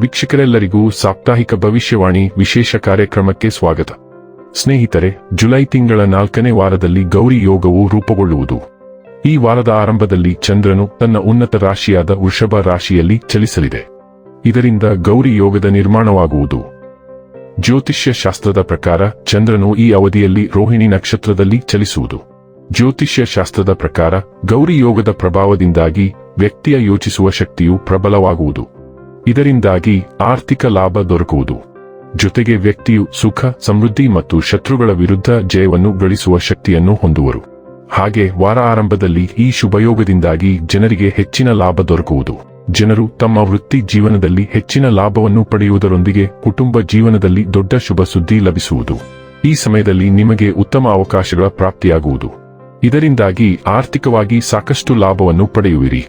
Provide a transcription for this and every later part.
ವೀಕ್ಷಕರೆಲ್ಲರಿಗೂ ಸಾಪ್ತಾಹಿಕ ಭವಿಷ್ಯವಾಣಿ ವಿಶೇಷ ಕಾರ್ಯಕ್ರಮಕ್ಕೆ ಸ್ವಾಗತ. ಸ್ನೇಹಿತರೆ, ಜುಲೈ ತಿಂಗಳ ನಾಲ್ಕನೇ ವಾರದಲ್ಲಿ ಗೌರಿ ಯೋಗವು ರೂಪುಗೊಳ್ಳುವುದು. ಈ ವಾರದ ಆರಂಭದಲ್ಲಿ ಚಂದ್ರನು ತನ್ನ ಉನ್ನತ ರಾಶಿಯಾದ ವೃಷಭ ರಾಶಿಯಲ್ಲಿ ಚಲಿಸಲಿದೆ. ಇದರಿಂದ ಗೌರಿ ಯೋಗದ ನಿರ್ಮಾಣವಾಗುವುದು. ಜ್ಯೋತಿಷ್ಯ ಶಾಸ್ತ್ರದ ಪ್ರಕಾರ ಚಂದ್ರನು ಈ ಅವಧಿಯಲ್ಲಿ ರೋಹಿಣಿ ನಕ್ಷತ್ರದಲ್ಲಿ ಚಲಿಸುವುದು. ಜ್ಯೋತಿಷ್ಯ ಶಾಸ್ತ್ರದ ಪ್ರಕಾರ ಗೌರಿ ಯೋಗದ ಪ್ರಭಾವದಿಂದಾಗಿ ವ್ಯಕ್ತಿಯ ಯೋಚಿಸುವ ಶಕ್ತಿಯು ಪ್ರಬಲವಾಗುವುದು. ಇದರಿಂದಾಗಿ ಆರ್ಥಿಕ ಲಾಭ ದೊರಕುವುದು. ಜೊತೆಗೆ ವ್ಯಕ್ತಿಯು ಸುಖ, ಸಮೃದ್ಧಿ ಮತ್ತು ಶತ್ರುಗಳ ವಿರುದ್ಧ ಜಯವನ್ನು ಗಳಿಸುವ ಶಕ್ತಿಯನ್ನು ಹೊಂದುವರು. ಹಾಗೆ ವಾರ ಆರಂಭದಲ್ಲಿ ಈ ಶುಭಯೋಗದಿಂದಾಗಿ ಜನರಿಗೆ ಹೆಚ್ಚಿನ ಲಾಭ ದೊರಕುವುದು. ಜನರು ತಮ್ಮ ವೃತ್ತಿ ಜೀವನದಲ್ಲಿ ಹೆಚ್ಚಿನ ಲಾಭವನ್ನು ಪಡೆಯುವುದರೊಂದಿಗೆ ಕುಟುಂಬ ಜೀವನದಲ್ಲಿ ದೊಡ್ಡ ಶುಭ ಸುದ್ದಿ ಲಭಿಸುವುದು. ಈ ಸಮಯದಲ್ಲಿ ನಿಮಗೆ ಉತ್ತಮ ಅವಕಾಶಗಳ ಪ್ರಾಪ್ತಿಯಾಗುವುದು. ಇದರಿಂದಾಗಿ ಆರ್ಥಿಕವಾಗಿ ಸಾಕಷ್ಟು ಲಾಭವನ್ನು ಪಡೆಯುವಿರಿ.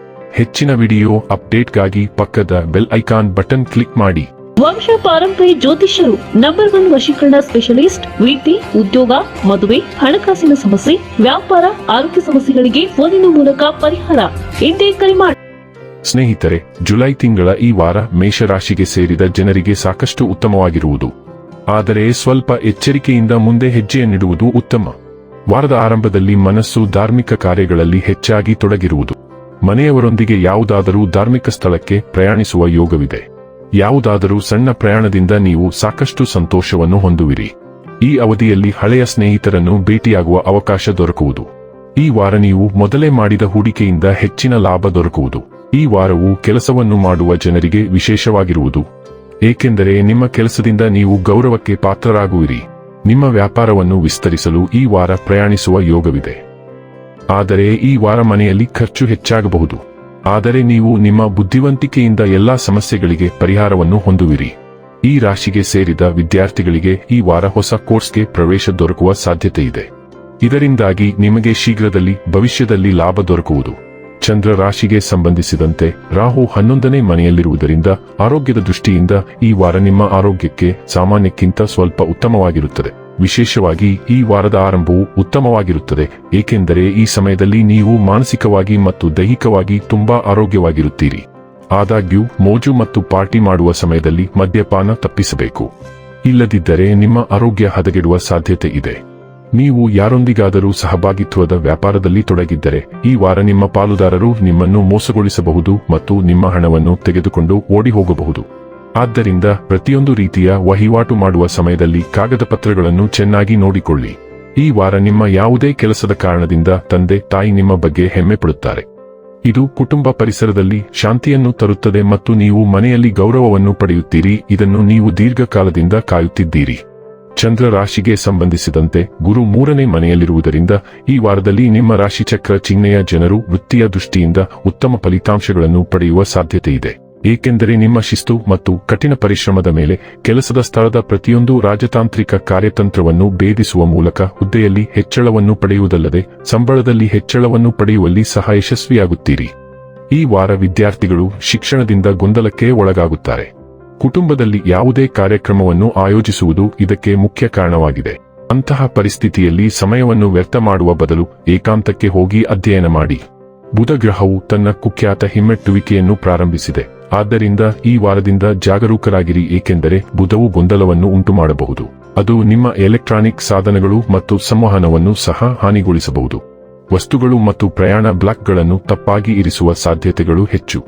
ಹೆಚ್ಚಿನ ವಿಡಿಯೋ ಅಪ್ಡೇಟ್ಗಾಗಿ ಪಕ್ಕದ ಬೆಲ್ ಐಕಾನ್ ಬಟನ್ ಕ್ಲಿಕ್ ಮಾಡಿ. ವಂಶ ಪಾರಂಪರಿ ಜ್ಯೋತಿಷ್ಯರು ನಂಬರ್ ಒನ್ ವಶೀಕರಣ ಸ್ಪೆಷಲಿಸ್ಟ್ ವೃತ್ತಿ ಉದ್ಯೋಗ ಮದುವೆ ಹಣಕಾಸಿನ ಸಮಸ್ಯೆ ವ್ಯಾಪಾರ ಆರೋಗ್ಯ ಸಮಸ್ಯೆಗಳಿಗೆ ಫೋನಿನ ಮೂಲಕ ಪರಿಹಾರ. ಇಂದೇ ಕರೆ ಮಾಡಿ ಸ್ನೇಹಿತರೆ ಜುಲೈ ತಿಂಗಳ ಈ ವಾರ ಮೇಷರಾಶಿಗೆ ಸೇರಿದ ಜನರಿಗೆ ಸಾಕಷ್ಟು ಉತ್ತಮವಾಗಿರುವುದು. ಆದರೆ ಸ್ವಲ್ಪ ಎಚ್ಚರಿಕೆಯಿಂದ ಮುಂದೆ ಹೆಜ್ಜೆಯನ್ನಿಡುವುದು ಉತ್ತಮ. ವಾರದ ಆರಂಭದಲ್ಲಿ ಮನಸ್ಸು ಧಾರ್ಮಿಕ ಕಾರ್ಯಗಳಲ್ಲಿ ಹೆಚ್ಚಾಗಿ ತೊಡಗಿರುವುದು. ಮನೆಯವರೊಂದಿಗೆ ಯಾವುದಾದರೂ ಧಾರ್ಮಿಕ ಸ್ಥಳಕ್ಕೆ ಪ್ರಯಾಣಿಸುವ ಯೋಗವಿದೆ. ಯಾವುದಾದರೂ ಸಣ್ಣ ಪ್ರಯಾಣದಿಂದ ನೀವು ಸಾಕಷ್ಟು ಸಂತೋಷವನ್ನು ಹೊಂದುವಿರಿ. ಈ ಅವಧಿಯಲ್ಲಿ ಹಳೆಯ ಸ್ನೇಹಿತರನ್ನು ಭೇಟಿಯಾಗುವ ಅವಕಾಶ ದೊರಕುವುದು. ಈ ವಾರ ನೀವು ಮೊದಲೇ ಮಾಡಿದ ಹೂಡಿಕೆಯಿಂದ ಹೆಚ್ಚಿನ ಲಾಭ ದೊರಕುವುದು. ಈ ವಾರವು ಕೆಲಸವನ್ನು ಮಾಡುವ ಜನರಿಗೆ ವಿಶೇಷವಾಗಿರುವುದು. ಏಕೆಂದರೆ ನಿಮ್ಮ ಕೆಲಸದಿಂದ ನೀವು ಗೌರವಕ್ಕೆ ಪಾತ್ರರಾಗುವಿರಿ. ನಿಮ್ಮ ವ್ಯಾಪಾರವನ್ನು ವಿಸ್ತರಿಸಲು ಈ ವಾರ ಪ್ರಯಾಣಿಸುವ ಯೋಗವಿದೆ. ಆದರೆ ಈ ವಾರ ಮನೆಯಲ್ಲಿ ಖರ್ಚು ಹೆಚ್ಚಾಗಬಹುದು. ಆದರೆ ನೀವು ನಿಮ್ಮ ಬುದ್ಧಿವಂತಿಕೆಯಿಂದ ಎಲ್ಲಾ ಸಮಸ್ಯೆಗಳಿಗೆ ಪರಿಹಾರವನ್ನು ಹೊಂದುವಿರಿ. ಈ ರಾಶಿಗೆ ಸೇರಿದ ವಿದ್ಯಾರ್ಥಿಗಳಿಗೆ ಈ ವಾರ ಹೊಸ ಕೋರ್ಸ್ಗೆ ಪ್ರವೇಶ ದೊರಕುವ ಸಾಧ್ಯತೆ ಇದೆ ಇದರಿಂದಾಗಿ ನಿಮಗೆ ಶೀಘ್ರದಲ್ಲಿ ಭವಿಷ್ಯದಲ್ಲಿ ಲಾಭ ದೊರಕುವುದು. ಚಂದ್ರ ರಾಶಿಗೆ ಸಂಬಂಧಿಸಿದಂತೆ ರಾಹು ಹನ್ನೊಂದನೇ ಮನೆಯಲ್ಲಿರುವುದರಿಂದ ಆರೋಗ್ಯದ ದೃಷ್ಟಿಯಿಂದ ಈ ವಾರ ನಿಮ್ಮ ಆರೋಗ್ಯಕ್ಕೆ ಸಾಮಾನ್ಯಕ್ಕಿಂತ ಸ್ವಲ್ಪ ಉತ್ತಮವಾಗಿರುತ್ತದೆ. ವಿಶೇಷವಾಗಿ ಈ ವಾರದ ಆರಂಭವು ಉತ್ತಮವಾಗಿರುತ್ತದೆ, ಏಕೆಂದರೆ ಈ ಸಮಯದಲ್ಲಿ ನೀವು ಮಾನಸಿಕವಾಗಿ ಮತ್ತು ದೈಹಿಕವಾಗಿ ತುಂಬಾ ಆರೋಗ್ಯವಾಗಿರುತ್ತೀರಿ. ಆದಾಗ್ಯೂ, ಮೋಜು ಮತ್ತು ಪಾರ್ಟಿ ಮಾಡುವ ಸಮಯದಲ್ಲಿ ಮದ್ಯಪಾನ ತಪ್ಪಿಸಬೇಕು. ಇಲ್ಲದಿದ್ದರೆ ನಿಮ್ಮ ಆರೋಗ್ಯ ಹದಗೆಡುವ ಸಾಧ್ಯತೆ ಇದೆ. ನೀವು ಯಾರೊಂದಿಗಾದರೂ ಸಹಭಾಗಿತ್ವದ ವ್ಯಾಪಾರದಲ್ಲಿ ತೊಡಗಿದ್ದರೆ, ಈ ವಾರ ನಿಮ್ಮ ಪಾಲುದಾರರು ನಿಮ್ಮನ್ನು ಮೋಸಗೊಳಿಸಬಹುದು ಮತ್ತು ನಿಮ್ಮ ಹಣವನ್ನು ತೆಗೆದುಕೊಂಡು ಓಡಿ ಹೋಗಬಹುದು ಆದ್ದರಿಂದ ಪ್ರತಿಯೊಂದು ರೀತಿಯ ವಹಿವಾಟು ಮಾಡುವ ಸಮಯದಲ್ಲಿ ಕಾಗದ ಪತ್ರಗಳನ್ನು ಚೆನ್ನಾಗಿ ನೋಡಿಕೊಳ್ಳಿ. ಈ ವಾರ ನಿಮ್ಮ ಯಾವುದೇ ಕೆಲಸದ ಕಾರಣದಿಂದ ತಂದೆ, ತಾಯಿ ನಿಮ್ಮ ಬಗ್ಗೆ ಹೆಮ್ಮೆ ಪಡುತ್ತಾರೆ. ಇದು ಕುಟುಂಬ ಪರಿಸರದಲ್ಲಿ ಶಾಂತಿಯನ್ನು ತರುತ್ತದೆ ಮತ್ತು ನೀವು ಮನೆಯಲ್ಲಿ ಗೌರವವನ್ನು ಪಡೆಯುತ್ತೀರಿ. ಇದನ್ನು ನೀವು ದೀರ್ಘಕಾಲದಿಂದ ಕಾಯುತ್ತಿದ್ದೀರಿ. ಚಂದ್ರ ರಾಶಿಗೆ ಸಂಬಂಧಿಸಿದಂತೆ ಗುರು ಮೂರನೇ ಮನೆಯಲ್ಲಿರುವುದರಿಂದ ಈ ವಾರದಲ್ಲಿ ನಿಮ್ಮ ರಾಶಿಚಕ್ರ ಚಿಹ್ನೆಯ ಜನರು ವೃತ್ತಿಯ ದೃಷ್ಟಿಯಿಂದ ಉತ್ತಮ ಫಲಿತಾಂಶಗಳನ್ನು ಪಡೆಯುವ ಸಾಧ್ಯತೆ ಇದೆ ಏಕೆಂದರೆ ನಿಮ್ಮ ಶಿಸ್ತು ಮತ್ತು ಕಠಿಣ ಪರಿಶ್ರಮದ ಮೇಲೆ ಕೆಲಸದ ಸ್ಥಳದ ಪ್ರತಿಯೊಂದು ರಾಜತಾಂತ್ರಿಕ ಕಾರ್ಯತಂತ್ರವನ್ನು ಭೇದಿಸುವ ಮೂಲಕ ಹುದ್ದೆಯಲ್ಲಿ ಹೆಚ್ಚಳವನ್ನು ಪಡೆಯುವುದಲ್ಲದೆ ಸಂಬಳದಲ್ಲಿ ಹೆಚ್ಚಳವನ್ನು ಪಡೆಯುವಲ್ಲಿ ಸಹ ಯಶಸ್ವಿಯಾಗುತ್ತೀರಿ. ಈ ವಾರ ವಿದ್ಯಾರ್ಥಿಗಳು ಶಿಕ್ಷಣದಿಂದ ಗೊಂದಲಕ್ಕೆ ಒಳಗಾಗುತ್ತಾರೆ. ಕುಟುಂಬದಲ್ಲಿ ಯಾವುದೇ ಕಾರ್ಯಕ್ರಮವನ್ನು ಆಯೋಜಿಸುವುದು ಇದಕ್ಕೆ ಮುಖ್ಯ ಕಾರಣವಾಗಿದೆ. ಅಂತಹ ಪರಿಸ್ಥಿತಿಯಲ್ಲಿ ಸಮಯವನ್ನು ವ್ಯರ್ಥ ಮಾಡುವ ಬದಲು ಏಕಾಂತಕ್ಕೆ ಹೋಗಿ ಅಧ್ಯಯನ ಮಾಡಿ. ಬುಧಗ್ರಹವು ತನ್ನ ಕುಖ್ಯಾತ ಹಿಮ್ಮೆಟ್ಟುವಿಕೆಯನ್ನು ಪ್ರಾರಂಭಿಸಿದೆ. ಆದ್ದರಿಂದ ಈ ವಾರದಿಂದ ಜಾಗರೂಕರಾಗಿರಿ, ಏಕೆಂದರೆ ಬುಧವು ಗೊಂದಲವನ್ನು ಉಂಟುಮಾಡಬಹುದು. ಅದು ನಿಮ್ಮ ಎಲೆಕ್ಟ್ರಾನಿಕ್ ಸಾಧನಗಳು ಮತ್ತು ಸಂವಹನವನ್ನು ಸಹ ಹಾನಿಗೊಳಿಸಬಹುದು. ವಸ್ತುಗಳು ಮತ್ತು ಪ್ರಯಾಣ ಬ್ಲಾಕ್ಗಳನ್ನು ತಪ್ಪಾಗಿ ಇರಿಸುವ ಸಾಧ್ಯತೆಗಳು ಹೆಚ್ಚು.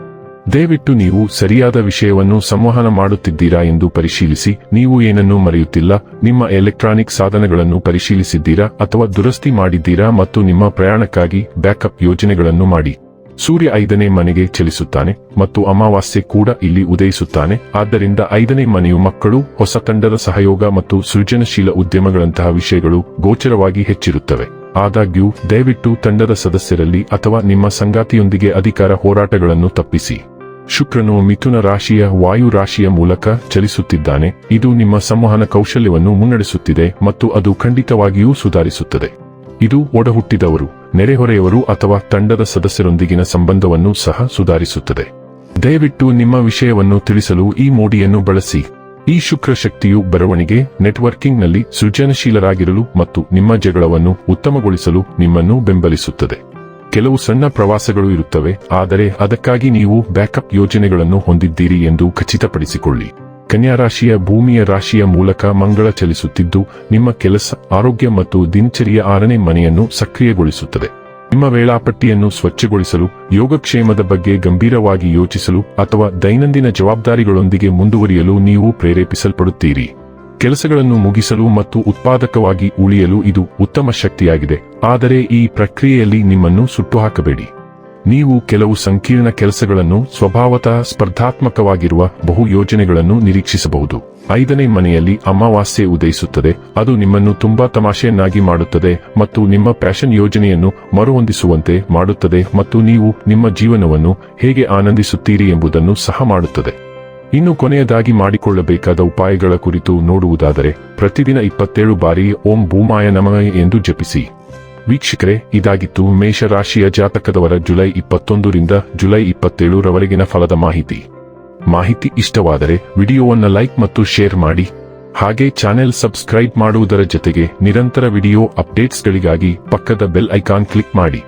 ದಯವಿಟ್ಟು ನೀವು ಸರಿಯಾದ ವಿಷಯವನ್ನು ಸಂವಹನ ಮಾಡುತ್ತಿದ್ದೀರಾ ಎಂದು ಪರಿಶೀಲಿಸಿ, ನೀವು ಏನನ್ನೂ ಮರೆಯುತ್ತಿಲ್ಲ, ನಿಮ್ಮ ಎಲೆಕ್ಟ್ರಾನಿಕ್ ಸಾಧನಗಳನ್ನು ಪರಿಶೀಲಿಸಿದ್ದೀರಾ ಅಥವಾ ದುರಸ್ತಿ ಮಾಡಿದ್ದೀರಾ ಮತ್ತು ನಿಮ್ಮ ಪ್ರಯಾಣಕ್ಕಾಗಿ ಬ್ಯಾಕಪ್ ಯೋಜನೆಗಳನ್ನು ಮಾಡಿ. ಸೂರ್ಯ ಐದನೇ ಮನೆಗೆ ಚಲಿಸುತ್ತಾನೆ ಮತ್ತು ಅಮಾವಾಸ್ಯೆ ಕೂಡ ಇಲ್ಲಿ ಉದಯಿಸುತ್ತಾನೆ. ಆದ್ದರಿಂದ ಐದನೇ ಮನೆಯು ಮಕ್ಕಳು, ಹೊಸ ತಂಡದ ಸಹಯೋಗ ಮತ್ತು ಸೃಜನಶೀಲ ಉದ್ಯಮಗಳಂತಹ ವಿಷಯಗಳು ಗೋಚರವಾಗಿ ಹೆಚ್ಚಿರುತ್ತವೆ. ಆದಾಗ್ಯೂ, ದಯವಿಟ್ಟು ತಂಡದ ಸದಸ್ಯರಲ್ಲಿ ಅಥವಾ ನಿಮ್ಮ ಸಂಗಾತಿಯೊಂದಿಗೆ ಅಧಿಕಾರ ಹೋರಾಟಗಳನ್ನು ತಪ್ಪಿಸಿ. ಶುಕ್ರನು ಮಿಥುನ ರಾಶಿಯ ವಾಯು ರಾಶಿಯ ಮೂಲಕ ಚಲಿಸುತ್ತಿದ್ದಾನೆ. ಇದು ನಿಮ್ಮ ಸಂವಹನ ಕೌಶಲ್ಯವನ್ನು ಮುನ್ನಡೆಸುತ್ತಿದೆ ಮತ್ತು ಅದು ಖಂಡಿತವಾಗಿಯೂ ಸುಧಾರಿಸುತ್ತದೆ. ಇದು ಒಡಹುಟ್ಟಿದವರು, ನೆರೆಹೊರೆಯವರು ಅಥವಾ ತಂಡದ ಸದಸ್ಯರೊಂದಿಗಿನ ಸಂಬಂಧವನ್ನು ಸಹ ಸುಧಾರಿಸುತ್ತದೆ. ದಯವಿಟ್ಟು ನಿಮ್ಮ ವಿಷಯವನ್ನು ತಿಳಿಸಲು ಈ ಮೋಡಿಯನ್ನು ಬಳಸಿ. ಈ ಶುಕ್ರ ಶಕ್ತಿಯು ಬರವಣಿಗೆ, ನೆಟ್ವರ್ಕಿಂಗ್ನಲ್ಲಿ ಸೃಜನಶೀಲರಾಗಿರಲು ಮತ್ತು ನಿಮ್ಮ ಜಗಳವನ್ನು ಉತ್ತಮಗೊಳಿಸಲು ನಿಮ್ಮನ್ನು ಬೆಂಬಲಿಸುತ್ತದೆ. ಕೆಲವು ಸಣ್ಣ ಪ್ರವಾಸಗಳು ಇರುತ್ತವೆ, ಆದರೆ ಅದಕ್ಕಾಗಿ ನೀವು ಬ್ಯಾಕಪ್ ಯೋಜನೆಗಳನ್ನು ಹೊಂದಿದ್ದೀರಿ ಎಂದು ಖಚಿತಪಡಿಸಿಕೊಳ್ಳಿ. ಕನ್ಯಾ ರಾಶಿಯ ಭೂಮಿಯ ರಾಶಿಯ ಮೂಲಕ ಮಂಗಳ ಚಲಿಸುತ್ತಿದ್ದು, ನಿಮ್ಮ ಕೆಲಸ, ಆರೋಗ್ಯ ಮತ್ತು ದಿನಚರಿಯ ಆರನೇ ಮನೆಯನ್ನು ಸಕ್ರಿಯಗೊಳಿಸುತ್ತದೆ. ನಿಮ್ಮ ವೇಳಾಪಟ್ಟಿಯನ್ನು ಸ್ವಚ್ಛಗೊಳಿಸಲು, ಯೋಗಕ್ಷೇಮದ ಬಗ್ಗೆ ಗಂಭೀರವಾಗಿ ಯೋಚಿಸಲು ಅಥವಾ ದೈನಂದಿನ ಜವಾಬ್ದಾರಿಗಳೊಂದಿಗೆ ಮುಂದುವರಿಯಲು ನೀವು ಪ್ರೇರೇಪಿಸಲ್ಪಡುತ್ತೀರಿ. ಕೆಲಸಗಳನ್ನು ಮುಗಿಸಲು ಮತ್ತು ಉತ್ಪಾದಕವಾಗಿ ಉಳಿಯಲು ಇದು ಉತ್ತಮ ಶಕ್ತಿಯಾಗಿದೆ. ಆದರೆ ಈ ಪ್ರಕ್ರಿಯೆಯಲ್ಲಿ ನಿಮ್ಮನ್ನು ಸುಟ್ಟುಹಾಕಬೇಡಿ. ನೀವು ಕೆಲವು ಸಂಕೀರ್ಣ ಕೆಲಸಗಳನ್ನು ಸ್ವಭಾವತಃ ಸ್ಪರ್ಧಾತ್ಮಕವಾಗಿರುವ ಬಹು ಯೋಜನೆಗಳನ್ನು ನಿರೀಕ್ಷಿಸಬಹುದು. ಐದನೇ ಮನೆಯಲ್ಲಿ ಅಮಾವಾಸ್ಯೆ ಉದಯಿಸುತ್ತದೆ. ಅದು ನಿಮ್ಮನ್ನು ತುಂಬಾ ತಮಾಷೆಯನ್ನಾಗಿ ಮಾಡುತ್ತದೆ ಮತ್ತು ನಿಮ್ಮ ಪ್ಯಾಷನ್ ಯೋಜನೆಯನ್ನು ಮರುಹೊಂದಿಸುವಂತೆ ಮಾಡುತ್ತದೆ ಮತ್ತು ನೀವು ನಿಮ್ಮ ಜೀವನವನ್ನು ಹೇಗೆ ಆನಂದಿಸುತ್ತೀರಿ ಎಂಬುದನ್ನು ಸಹ ಮಾಡುತ್ತದೆ. ಇನ್ನು ಕೊನೆಯದಾಗಿ ಮಾಡಿಕೊಳ್ಳಬೇಕಾದ ಉಪಾಯಗಳ ಕುರಿತು ನೋಡುವುದಾದರೆ, ಪ್ರತಿದಿನ ಇಪ್ಪತ್ತೇಳು ಬಾರಿ ಓಂ ಭೂಮಾಯ ನಮಯ ಎಂದು ಜಪಿಸಿ. ವೀಕ್ಷಕರೇ, ಇದಾಗಿತ್ತು ಮೇಷರಾಶಿಯ ಜಾತಕದವರ ಜುಲೈ ಇಪ್ಪತ್ತೊಂದರಿಂದ ಜುಲೈ ಇಪ್ಪತ್ತೇಳರವರೆಗಿನ ಫಲದ ಮಾಹಿತಿ. ಮಾಹಿತಿ ಇಷ್ಟವಾದರೆ ವಿಡಿಯೋವನ್ನು ಲೈಕ್ ಮತ್ತು ಶೇರ್ ಮಾಡಿ. ಹಾಗೆ ಚಾನೆಲ್ ಸಬ್ಸ್ಕ್ರೈಬ್ ಮಾಡುವುದರ ಜೊತೆಗೆ ನಿರಂತರ ವಿಡಿಯೋ ಅಪ್ಡೇಟ್ಸ್ಗಳಿಗಾಗಿ ಪಕ್ಕದ ಬೆಲ್ ಐಕಾನ್ ಕ್ಲಿಕ್ ಮಾಡಿ.